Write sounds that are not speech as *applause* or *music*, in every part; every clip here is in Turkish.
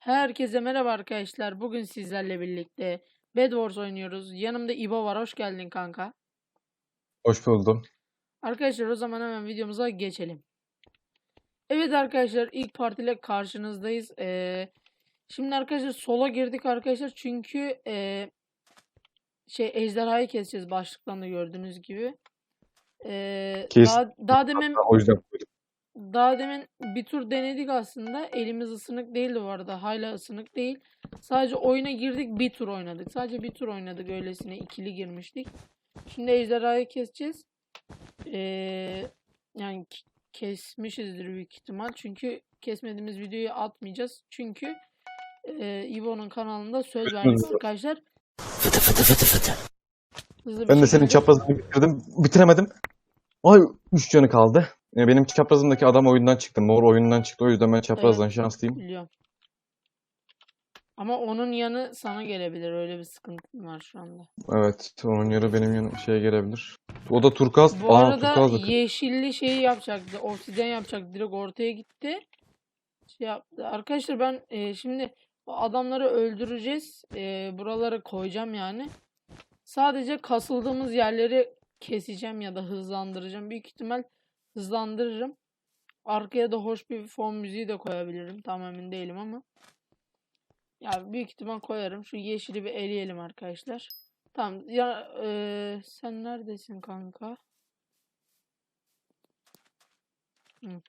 Herkese merhaba arkadaşlar. Bugün sizlerle birlikte Bed Wars oynuyoruz. Yanımda İbo var. Hoş geldin kanka. Hoş buldum. Arkadaşlar o zaman hemen videomuza geçelim. Evet arkadaşlar ilk partiyle karşınızdayız. Ee, şimdi arkadaşlar sola girdik arkadaşlar çünkü ee, şey ejderhayı keseceğiz başlıktan da gördüğünüz gibi. Ee, Kes- daha, daha demin O yüzden koydum. Daha demin bir tur denedik aslında. Elimiz ısınık değildi bu arada. Hala ısınık değil. Sadece oyuna girdik bir tur oynadık. Sadece bir tur oynadık öylesine ikili girmiştik. Şimdi ejderhayı keseceğiz. Ee, yani kesmişizdir büyük ihtimal. Çünkü kesmediğimiz videoyu atmayacağız. Çünkü e, İbo'nun kanalında söz verdik arkadaşlar. Hızlı bir Ben de senin çaprazını bitirdim. Bitiremedim. Ay 3 canı kaldı. E, Benim çaprazımdaki adam oyundan çıktı. Mor oyundan çıktı. O yüzden ben çaprazdan şanslıyım. Biliyorum. Ama onun yanı sana gelebilir. Öyle bir sıkıntın var şu anda. Evet. Onun yarı benim yanı şeye gelebilir. O da turkaz. Bu Aa arada turkaz da. yeşilli şeyi yapacaktı. Obsidyen yapacaktı. Direkt ortaya gitti. Şey yaptı. Arkadaşlar ben e, şimdi o adamları öldüreceğiz. E, buraları koyacağım yani. Sadece kasıldığımız yerleri keseceğim ya da hızlandıracağım. Büyük ihtimal hızlandırırım. Arkaya da hoş bir fon müziği de koyabilirim. Tam emin değilim ama. Ya büyük ihtimal koyarım. Şu yeşili bir eleyelim arkadaşlar. Tamam. Ya eee, sen neredesin kanka? Hı.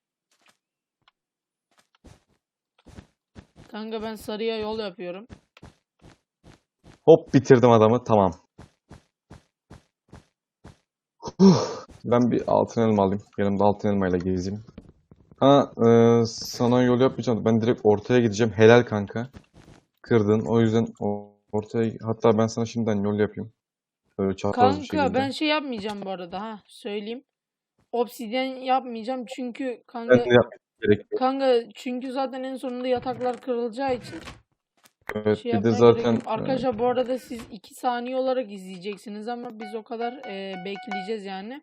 Kanka ben sarıya yol yapıyorum. Hop bitirdim adamı. Tamam. Huh. Ben bir altın elma alayım. Yanımda altın elmayla gezeyim. Ha, e, sana yol yapmayacağım. Ben direkt ortaya gideceğim. Helal kanka. Kırdın. O yüzden ortaya hatta ben sana şimdiden yol yapayım. Böyle çapraz bir Kanka şekilde. ben şey yapmayacağım bu arada ha söyleyeyim. Obsidyen yapmayacağım çünkü Ben kanka de yapmam gerek yok. kanka çünkü zaten en sonunda yataklar kırılacağı için Evet, şey bir de yapmaya gerek zaten yok. Arkadaşlar bu arada siz 2 saniye olarak izleyeceksiniz ama biz o kadar e, bekleyeceğiz yani.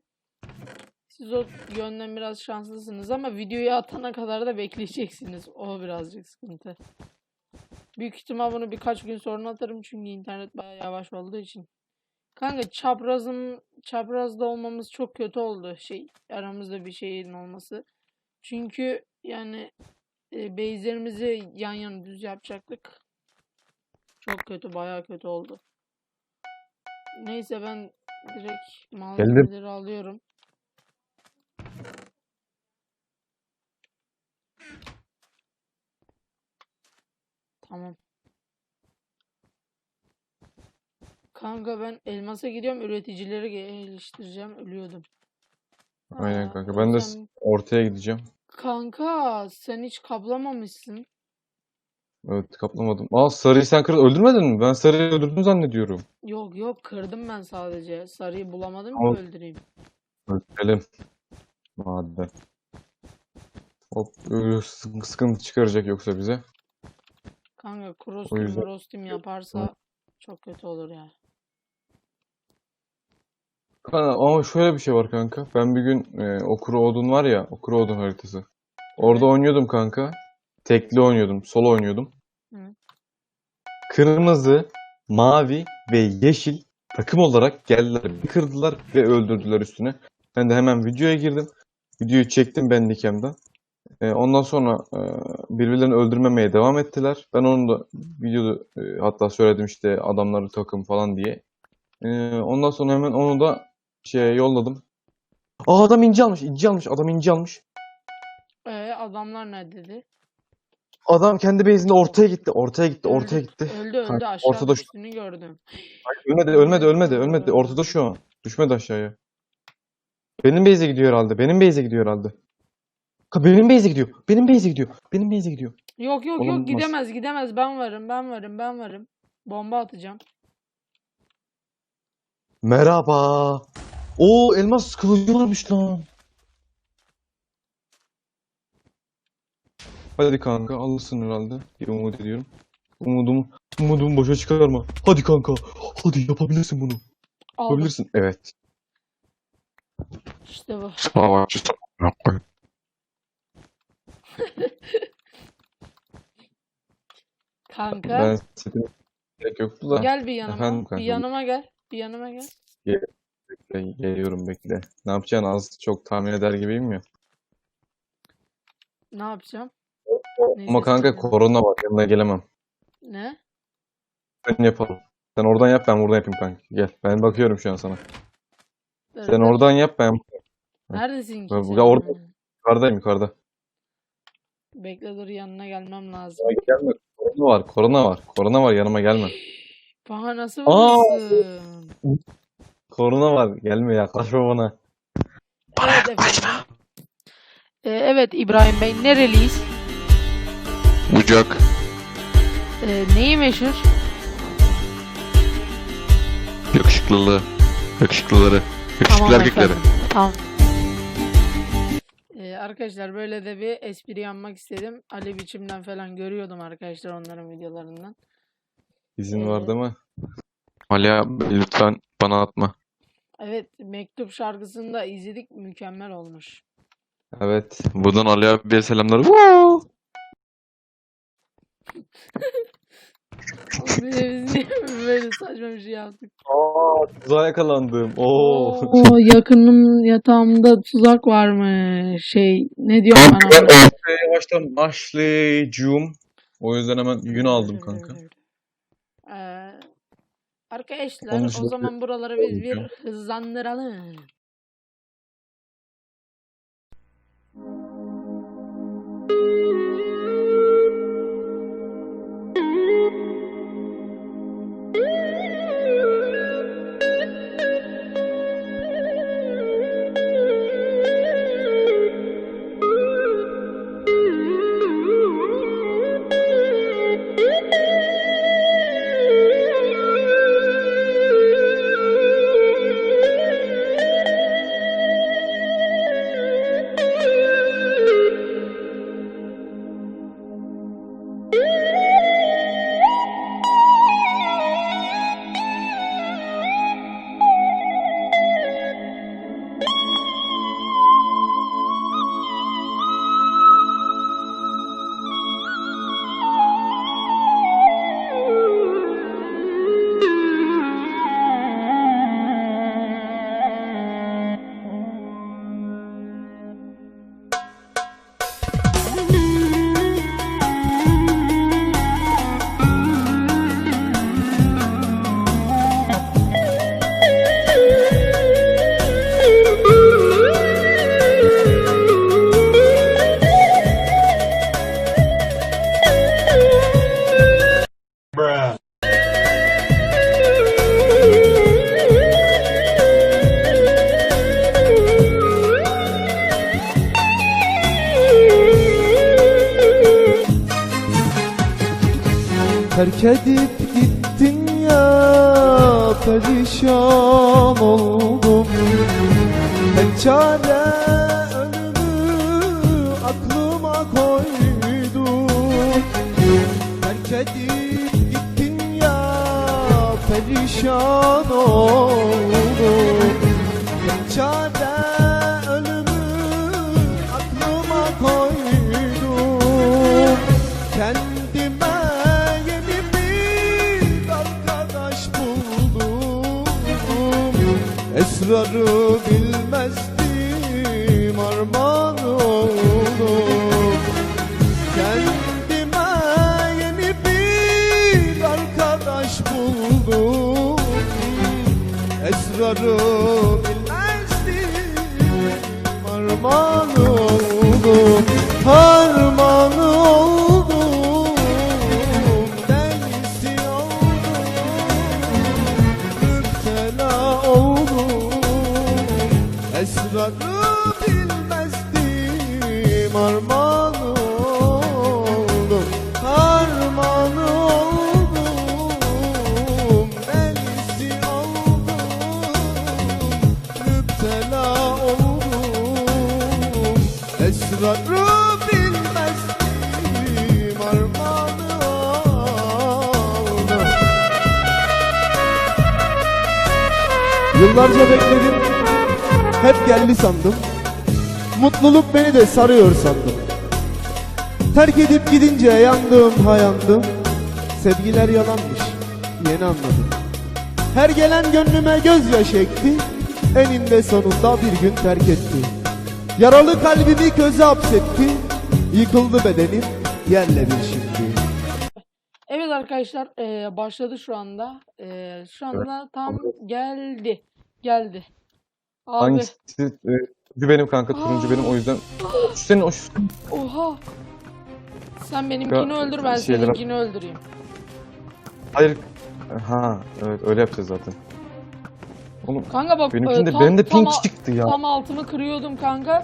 Siz o yönden biraz şanslısınız ama videoyu atana kadar da bekleyeceksiniz. O birazcık sıkıntı. Büyük ihtimal bunu birkaç gün sonra atarım çünkü internet bayağı yavaş olduğu için. Kanka çaprazın çaprazda olmamız çok kötü oldu. Şey aramızda bir şeyin olması. Çünkü yani e, base'lerimizi yan yana düz yapacaktık. Çok kötü, bayağı kötü oldu. Neyse ben direkt malzemeleri alıyorum. Tamam. Kanka ben elmasa gidiyorum, üreticileri geliştireceğim. Ölüyordum. aynen Aa, kanka. Ben de sen- ortaya gideceğim. Kanka sen hiç kaplamamışsın. Evet, kaplamadım. Aa sarıyı sen kır öldürmedin mi? Ben sarıyı öldürdüm zannediyorum. Yok yok kırdım ben sadece. Sarıyı bulamadım ki Tamam. öldüreyim. Öldürelim. Madde. Hop, öyle sık- sıkıntı çıkaracak yoksa bize. Kanka cross yüzden- cross team yaparsa çok kötü olur ya. Kanka, ama şöyle bir şey var kanka. Ben bir gün e, o kuru odun var ya, o kuru odun haritası. Orada oynuyordum kanka. Tekli oynuyordum, solo oynuyordum. Hı. Kırmızı, mavi ve yeşil takım olarak geldiler, bir kırdılar ve öldürdüler üstüne. Ben de hemen videoya girdim. Videoyu çektim ben Dikem'den. E, ondan sonra e, birbirlerini öldürmemeye devam ettiler. Ben onu da videoda e, hatta söyledim işte adamları takım falan diye. E, ondan sonra hemen onu da şeye yolladım. Aa adam inci almış, inci almış, adam inci almış. Ee, adamlar ne dedi? Adam kendi base'inde ortaya gitti, ortaya gitti, ortaya gitti. Öldü öldü Kanka, aşağı ortada şu- düştüğünü gördüm. Ölmedi, ölmedi, ölmedi, ölmedi. Ortada şu an. Düşmedi aşağıya. Benim base'e gidiyor herhalde. Benim base'e gidiyor herhalde. Benim base'e gidiyor. Benim base'e gidiyor. Benim base'e gidiyor. Yok yok Oğlum yok gidemez gidemez ben varım ben varım ben varım. Bomba atacağım. Merhaba. Oo elmas kılıcı varmış lan. Hadi kanka alırsın herhalde. diye umut ediyorum. Umudumu, umudumu boşa çıkarma. Hadi kanka. Hadi yapabilirsin bunu. Aldım. Yapabilirsin. Evet. İşte bu. Savaşçı *laughs* Kanka Ben setim gerek yoktu da. gel bir yanıma. Efendim Bir kanka. yanıma gel. Bir yanıma gel. Bekle, Geliyorum bekle. Ne yapacaksın az çok tahmin eder gibiyim ya. Ne yapacağım? Neyse, Ama kanka söyle. korona var yanına gelemem. Ne? Ben yapalım. Sen oradan yap ben buradan yapayım kanka. Gel ben bakıyorum şu an sana. Dur, Sen oradan yap ben Neredesin ki sen? orada- yukarıdayım yukarıda. Bekle dur yanına gelmem lazım. Yanıma gelme. Korona var korona var. Korona var yanıma gelme. Bana nasıl Aa! vurursun? Korona var gelme yaklaşma bana. Evet efendim. Ee, evet İbrahim Bey nereliyiz? Bucak. Ee, neyi meşhur? Yakışıklılığı. Yakışıklıları. Yakışıklı Tamam erkekleri. efendim. Tamam. Arkadaşlar böyle de bir espri yapmak istedim. Ali biçimden falan görüyordum arkadaşlar onların videolarından. İzin Ee, var değil mi? Ali abi lütfen bana atma. Evet Mektup şarkısını da izledik. Mükemmel olmuş. Evet. Buradan Ali abiye selamlar. *laughs* böyle saçma bir şey yaptık? Aa tuzağa yakalandım. Oo. Oo, yakınım yatağımda tuzak varmış. Şey ne diyorum ben Ben ona? ortaya yavaştan başlayacağım. O yüzden hemen yün aldım kanka. Ee, arkadaşlar Onun o dışında zaman buraları biz bir hızlandıralım. Perişan oldum. Tek çare ölümü aklıma koydum. Terk edip gittin ya perişan oldum. Tek çare Esrarı bilmezdim armağan oldum. Kendime yeni bir arkadaş buldum. Esrarı Esrarı bilmezdim Armağanı oldum Yıllarca bekledim Hep geldi sandım Mutluluk beni de sarıyor sandım Terk edip gidince yandım hayandım sevgiler yalanmış. Yeni anladım. Her gelen gönlüme gözyaşı ekti. Eninde sonunda bir gün terk etti. Yaralı kalbimi köze hapsetti. Yıkıldı bedenim yerle bir şimdi. Evet arkadaşlar eee, başladı şu anda. Eee, şu anda tam geldi. Geldi. Abi Hangisi? E, Turuncu benim kanka. Turuncu benim o yüzden. Şu senin o şu. oha. Sen benimkini Ya, öldür ben şeyler- seninkini öldüreyim. Hayır. Ha evet öyle yapacağız zaten. Oğlum Kanka bak e, benimkinde tam, benim de tam, pink a- çıktı ya. tam altımı kırıyordum kanka.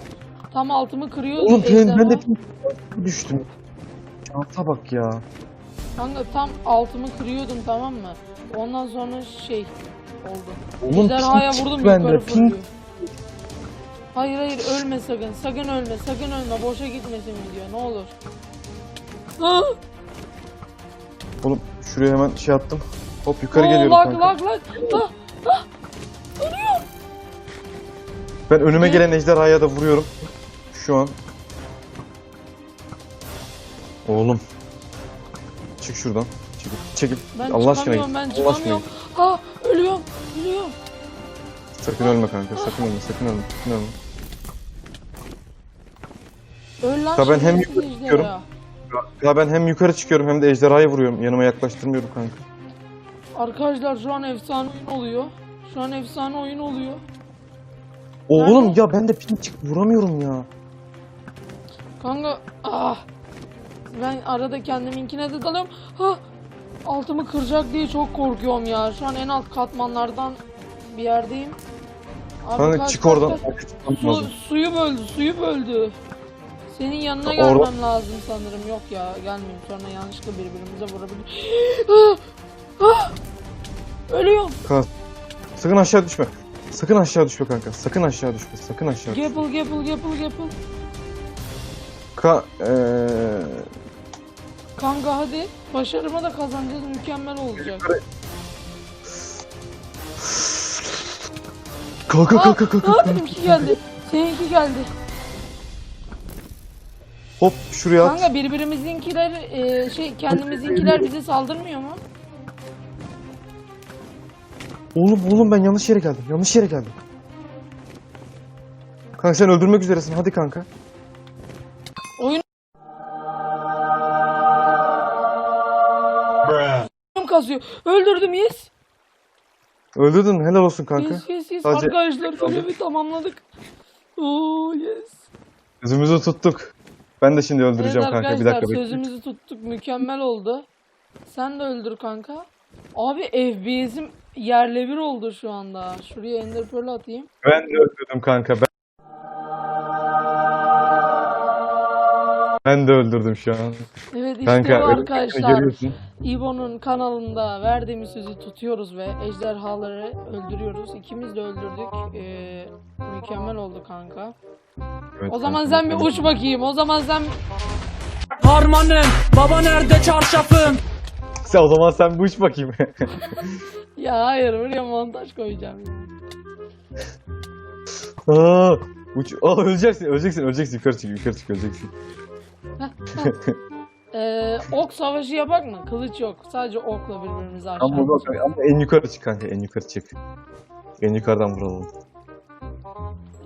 Tam altımı kırıyordum. Oğlum ben, ben de pink düştüm. Şansa bak ya. Kanka tam altımı kırıyordum tamam mı? Ondan sonra şey oldu. Oğlum Ejderhaya pink vurdum bende. yukarı Pink. Hayır hayır ölme sakın. Sakın ölme. Sakın ölme. Boşa gitmesin video. Ne olur. Ah! Oğlum şuraya hemen şey attım. Hop yukarı Oo, geliyorum lag kanka. lag lag. Ah! Ben önüme gelen ejderhaya da vuruyorum. Şu an. Oğlum. Çık şuradan. Çekil. Çekil. Ben Allah aşkına çıkamıyorum git. ben Allah aşkına çıkamıyorum. git. Ha ölüyorum. Ölüyorum. Sakın ölme kanka. Sakın ölme. Sakın ölme. Sakın ölme. Öl lan Ya ben hem yukarı ejderha. çıkıyorum. Ya ben hem yukarı çıkıyorum hem de ejderhaya vuruyorum. Yanıma yaklaştırmıyorum kanka. Arkadaşlar şu an efsane oyun oluyor. Şu an efsane oyun oluyor. Oğlum ya ben de ping çık vuramıyorum ya. Kanka ah. Ben arada kendiminkine de dalıyorum. Ha. Altımı kıracak diye çok korkuyorum ya. Şu an en alt katmanlardan bir yerdeyim. Abi Kanka kaç, çık kaç, oradan. kaç. Su, suyu böldü, suyu böldü. Senin yanına Ya orada- gelmem lazım sanırım. Yok ya, gelmeyeyim. Sonra yanlışlıkla birbirimize vurabilir. *gasps* Ah! Ah! Ölüyorum. Sakın aşağı düşme. Sakın aşağı düşme kanka. Sakın aşağı düşme. Sakın aşağı düşme. Gapple, gapple, gapple, gapple. Ka eee Kanka hadi. Başarımı da kazanacağız. Mükemmel olacak. Kanka Aa, kanka kanka. aa, benimki geldi. Seninki geldi. Hop şuraya at. Kanka birbirimizinkiler e, şey kendimizinkiler bize saldırmıyor mu? Oğlum oğlum ben yanlış yere geldim. Yanlış yere geldim. Kanka sen öldürmek üzeresin. Hadi kanka. Oyun kasıyor. Öldürdüm yes. Öldürdün. Helal olsun kanka. Yes yes yes. Sadece- Arkadaşlar görevi tamamladık. Oo yes. Sözümüzü tuttuk. Ben de şimdi öldüreceğim evet kanka. Bir dakika bekle. sözümüzü tuttuk. Mükemmel oldu. Sen de öldür kanka. Abi FBS'im yerle bir oldu şu anda. Şuraya Ender Pearl atayım. Ben de öldürdüm kanka. Ben... Ben de öldürdüm şu an. Evet işte Kanka bu arkadaşlar. İbo'nun kanalında verdiğimiz sözü tutuyoruz ve ejderhaları öldürüyoruz. İkimiz de öldürdük. Ee, mükemmel oldu kanka. Evet, O zaman sen bir uç bakayım. O zaman sen Harmanım, baba nerede çarşafım? Sen, o zaman sen bu uç bakayım. *laughs* ya hayır buraya montaj koyacağım. Aa, uç. Aa, öleceksin, öleceksin, öleceksin. Yukarı çık, yukarı çık, öleceksin. *laughs* Ee, ok savaşı yapak mı? Kılıç yok. Sadece okla birbirimizi aşağı. Ama, bak, ama en yukarı çık kanka, en yukarı çık. En yukarıdan vuralım.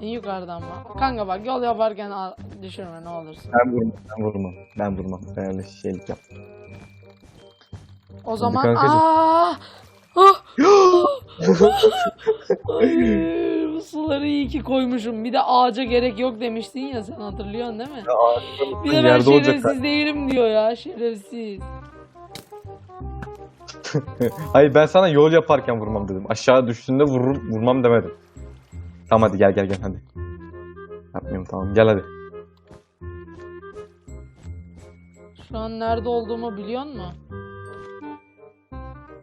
En yukarıdan mı? Kanka bak yol yaparken al- düşürme ne olursun. Ben vurmam, ben vurmam. Ben vurmam. Ben öyle şeylik yap. O zaman kankacığım. aa! Hayır, bu suları iyi ki koymuşum. Bir de ağaca gerek yok demiştin ya sen hatırlıyorsun değil mi? Bir de ben Yerde olacak şerefsiz değilim diyor ya şerefsiz. *laughs* Hayır ben sana yol yaparken vurmam dedim. Aşağı düştüğünde vurur, vurmam demedim. Tamam hadi gel gel gel hadi. Yapmıyorum tamam gel hadi. Şu an nerede olduğumu biliyor musun?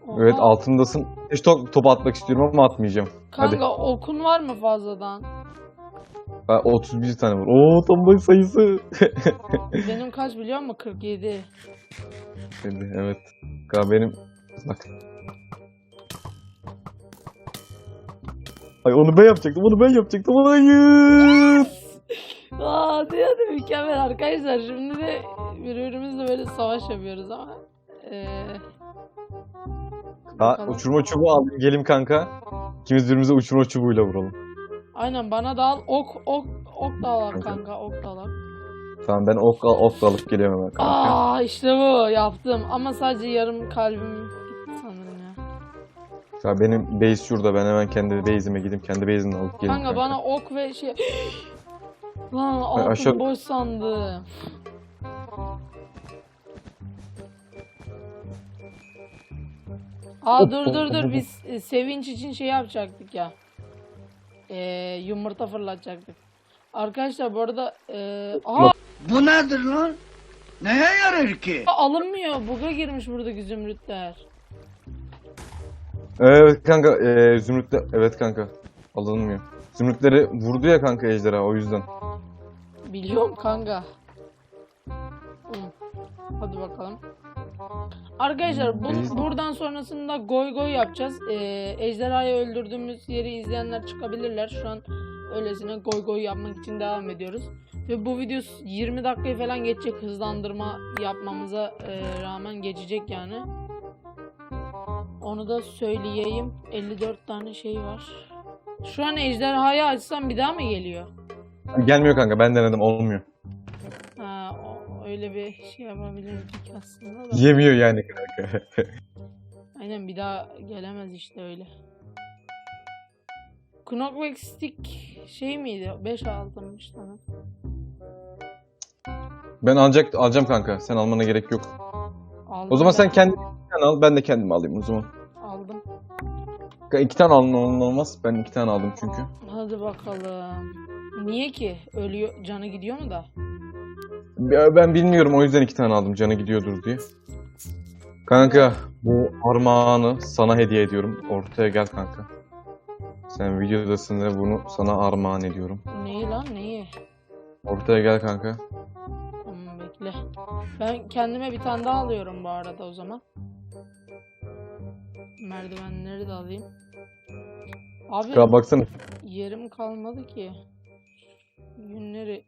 Oha. Evet altındasın. Hiç top, topu atmak istiyorum ama atmayacağım. Kanka hadi. okun var mı fazladan? Ha, 31 tane var. Oo tam sayısı. *laughs* Benim kaç biliyor musun? 47. Dedi, evet. Galiba benim bak. Ay onu ben yapacaktım. Onu ben yapacaktım. Hayır. *laughs* Aa hadi mükemmel arkadaşlar. Şimdi de birbirimizle böyle savaş yapıyoruz ama Ee, Ha, bakalım. uçurma çubuğu alayım gelim kanka. İkimiz birbirimize uçurma çubuğuyla vuralım. Aynen bana da al. Ok ok ok da al Kanka. ok da al. Tamam ben ok, ok da alıp geliyorum hemen kanka. Aa işte bu yaptım ama sadece yarım kalbim gitti sanırım ya. Ya benim base şurada ben hemen kendi base'ime gideyim kendi base'imden alıp geleyim Kanka bana ok ve şey... *gasps* Lan altını aşağı- boş sandım. Aa dur dur dur biz e, sevinç için şey yapacaktık ya. Ee, yumurta fırlatacaktık. Arkadaşlar bu arada e, aa, Bu nedir lan? Neye yarar ki? alınmıyor. Buga girmiş burada zümrütler. Evet kanka e, zümrütle evet kanka alınmıyor. Zümrütleri vurdu ya kanka ejderha o yüzden. Biliyorum kanka. Hı. Hadi bakalım. Arkadaşlar bu, Biz- buradan sonrasında goy goy yapacağız. Ee, ejderhayı öldürdüğümüz yeri izleyenler çıkabilirler. Şu an öylesine goy goy yapmak için devam ediyoruz. Ve bu video 20 dakikayı falan geçecek hızlandırma yapmamıza e, rağmen geçecek yani. Onu da söyleyeyim. 54 tane şey var. Şu an ejderhayı açsam bir daha mı geliyor? Gelmiyor kanka ben denedim olmuyor. Öyle bir şey yapabilirdik aslında da. Yemiyor yani kanka. *laughs* Aynen bir daha gelemez işte öyle. Knockback stick şey miydi? 5 altınmış sana. ben alacak alacağım kanka sen almana gerek yok. Aldım O zaman ben. sen kendi tane al ben de kendimi alayım o zaman. Aldım. İki tane alın onun olmaz ben iki tane aldım çünkü. Hadi bakalım. Niye ki? Ölüyor, canı gidiyor mu da? Ben bilmiyorum o yüzden iki tane aldım canı gidiyordur diye. Kanka bu armağanı sana hediye ediyorum. Ortaya gel kanka. Sen videodasın ve bunu sana armağan ediyorum. Neyi lan neyi? Ortaya gel kanka. Tamam bekle. Ben kendime bir tane daha alıyorum bu arada o zaman. Merdivenleri de alayım. Abi Ya baksana Yerim kalmadı ki. Günleri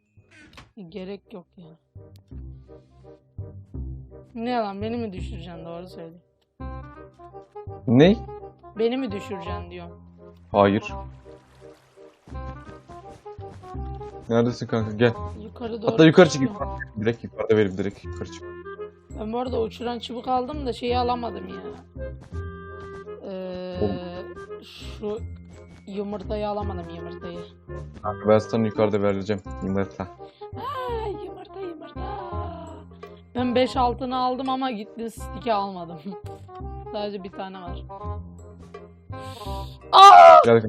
gerek yok ya. Ne lan beni mi düşüreceksin doğru söyle. ne? Beni mi düşüreceksin diyorum. Hayır. Neredesin kanka gel. Yukarı doğru Hatta yukarı çık çıkıyorum. yukarı. Direkt yukarıda verip direkt yukarı çık. Ben bu arada uçuran çubuk aldım da şeyi alamadım ya. Ee, şu yumurtayı alamadım yumurtayı. Sana yukarıda vereceğim. Yumurta. Aa, yumurta yumurta. Ben 5 altını aldım ama gittim stick'i almadım. *laughs* Sadece bir tane var. Aa! Kanka.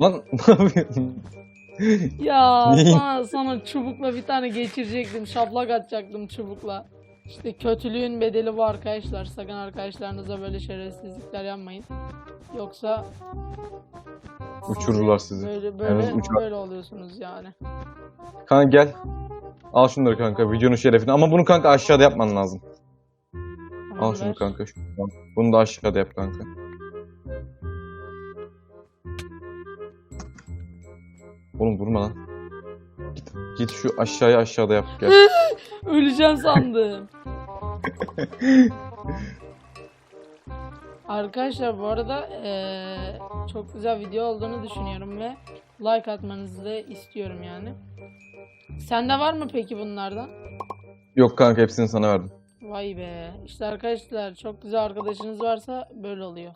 Lan *laughs* ne yapıyorsun? Ya *laughs* sana, sana çubukla bir tane geçirecektim. Şaplak atacaktım çubukla. İşte kötülüğün bedeli bu arkadaşlar. Sakın arkadaşlarınıza böyle şerefsizlikler yapmayın. Yoksa Uçururlar sizi. böyle böyle Yalnız uçar. böyle oluyorsunuz yani. Kanka gel. Al şunları kanka videonun şerefine. Ama bunu kanka aşağıda yapman lazım. Al şunu kanka. şunu. Bunu da aşağıda yap kanka. Oğlum vurma lan. Git, şu aşağıya aşağıda yap gel. *laughs* Öleceğim sandım. *laughs* Arkadaşlar bu arada eee, çok güzel video olduğunu düşünüyorum ve like atmanızı da istiyorum yani. Sende var mı peki bunlardan? Yok kanka hepsini sana verdim. Vay be. İşte arkadaşlar çok güzel arkadaşınız varsa böyle oluyor.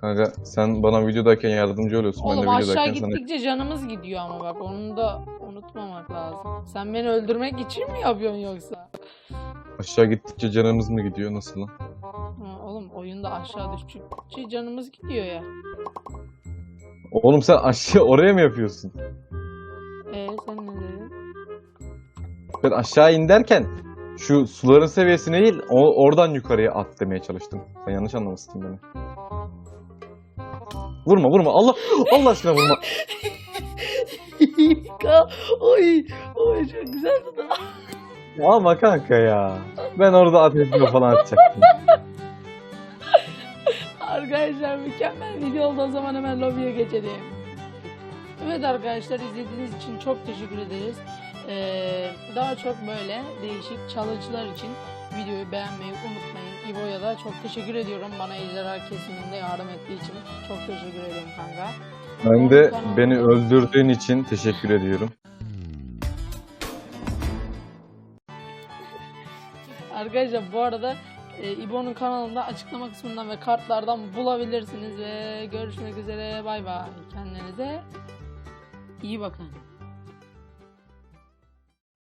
Kanka sen bana videodayken yardımcı oluyorsun. ben de aşağı videodayken sana... gittikçe canımız gidiyor ama bak onu da unutmamak lazım. Sen beni öldürmek için mi yapıyorsun yoksa? Aşağı gittikçe canımız mı gidiyor nasıl lan? Ha, oğlum oyunda aşağı düştükçe canımız gidiyor ya. Oğlum sen aşağı *laughs* oraya mı yapıyorsun? Ee sen ne dedin? Ben aşağı in derken şu suların seviyesine değil o, oradan yukarıya at demeye çalıştım. Sen yanlış anlamışsın beni. Vurma vurma Allah Allah aşkına vurma. *laughs* Ka- oy, oy çok güzel oldu. Ama kanka ya. Ben orada ateşle falan atacaktım. Arkadaşlar mükemmel video oldu o zaman hemen lobiye geçelim. Evet arkadaşlar izlediğiniz için çok teşekkür ederiz. Ee, daha çok böyle değişik challenge'lar için videoyu beğenmeyi unutmayın. İbo'ya da çok teşekkür ediyorum. Bana ejderha kesiminde yardım ettiği için. Çok teşekkür ediyorum kanka. Ben de beni öldürdüğün için teşekkür ediyorum. Arkadaşlar bu arada e, İbo'nun kanalında açıklama kısmından ve kartlardan bulabilirsiniz ve görüşmek üzere bay bay. Kendinize iyi bakın.